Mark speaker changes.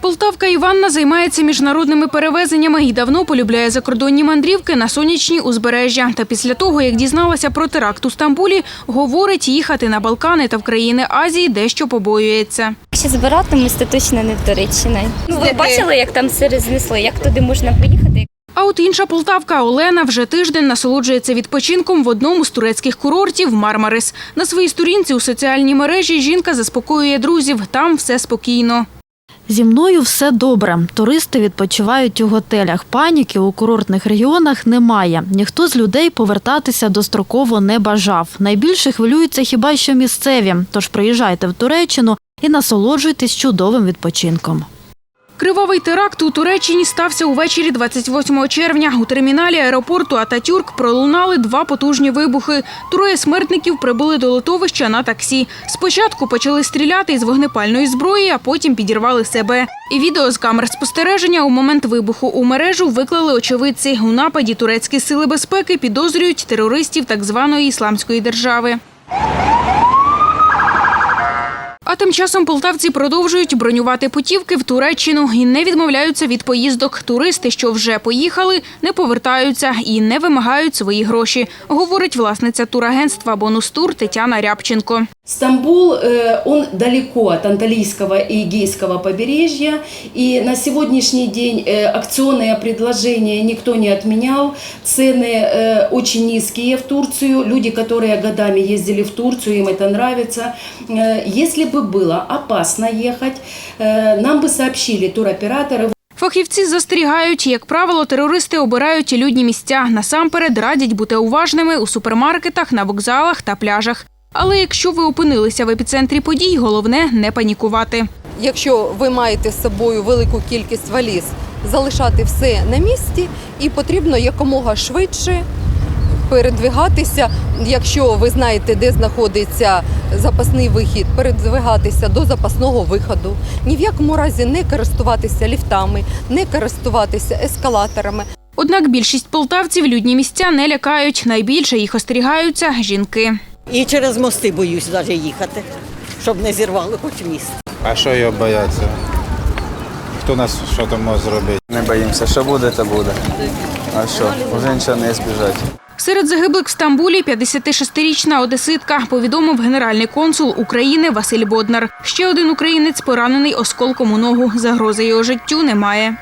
Speaker 1: Полтавка Іванна займається міжнародними перевезеннями і давно полюбляє закордонні мандрівки на сонячні узбережжя. Та після того, як дізналася про теракт у Стамбулі, говорить, їхати на Балкани та в країни Азії дещо побоюється.
Speaker 2: Якщо збиратимусь, то точно не Туреччиною. Ну, ви бачили, як там все рознесли, як туди можна поїхати?
Speaker 1: А от інша полтавка Олена вже тиждень насолоджується відпочинком в одному з турецьких курортів Мармарис. На своїй сторінці у соціальній мережі жінка заспокоює друзів. Там все спокійно.
Speaker 3: Зі мною все добре. Туристи відпочивають у готелях. Паніки у курортних регіонах немає. Ніхто з людей повертатися достроково не бажав. Найбільше хвилюються хіба що місцеві. Тож приїжджайте в Туреччину і насолоджуйтесь чудовим відпочинком.
Speaker 1: Кривавий теракт у Туреччині стався увечері 28 червня. У терміналі аеропорту Ататюрк пролунали два потужні вибухи. Троє смертників прибули до литовища на таксі. Спочатку почали стріляти із вогнепальної зброї, а потім підірвали себе. І відео з камер спостереження у момент вибуху у мережу виклали очевидці. У нападі турецькі сили безпеки підозрюють терористів так званої ісламської держави. А тим часом полтавці продовжують бронювати путівки в Туреччину і не відмовляються від поїздок. Туристи, що вже поїхали, не повертаються і не вимагають свої гроші, говорить власниця турагентства «Бонус-тур» Тетяна Рябченко.
Speaker 4: Стамбул, э, он далеко от Анталийского и Эгейского побережья, и на сегодняшний день э, акционные предложения никто не отменял, цены э, очень низкие в Турцию, люди, которые годами ездили в Турцию, им это нравится. Э, Если бы было опасно ехать, э, нам бы сообщили туроператоры,
Speaker 1: Фахівці застерігають, як правило, терористи обирають людні місця. Насамперед радять бути уважними у супермаркетах, на вокзалах та пляжах. Але якщо ви опинилися в епіцентрі подій, головне не панікувати.
Speaker 5: Якщо ви маєте з собою велику кількість валіз, залишати все на місці і потрібно якомога швидше передвигатися. Якщо ви знаєте, де знаходиться запасний вихід, передвигатися до запасного виходу. Ні в якому разі не користуватися ліфтами, не користуватися ескалаторами.
Speaker 1: Однак більшість полтавців людні місця не лякають. Найбільше їх остерігаються жінки.
Speaker 6: І через мости боюсь навіть їхати, щоб не зірвало хоч міст.
Speaker 7: А що його бояться? Хто нас що там може зробити?
Speaker 8: Не боїмося, що буде, то буде. А що, уже нічого не збіжать.
Speaker 1: Серед загиблих в Стамбулі 56-річна одеситка, повідомив генеральний консул України Василь Боднар. Ще один українець поранений осколком у ногу. Загрози його життю немає.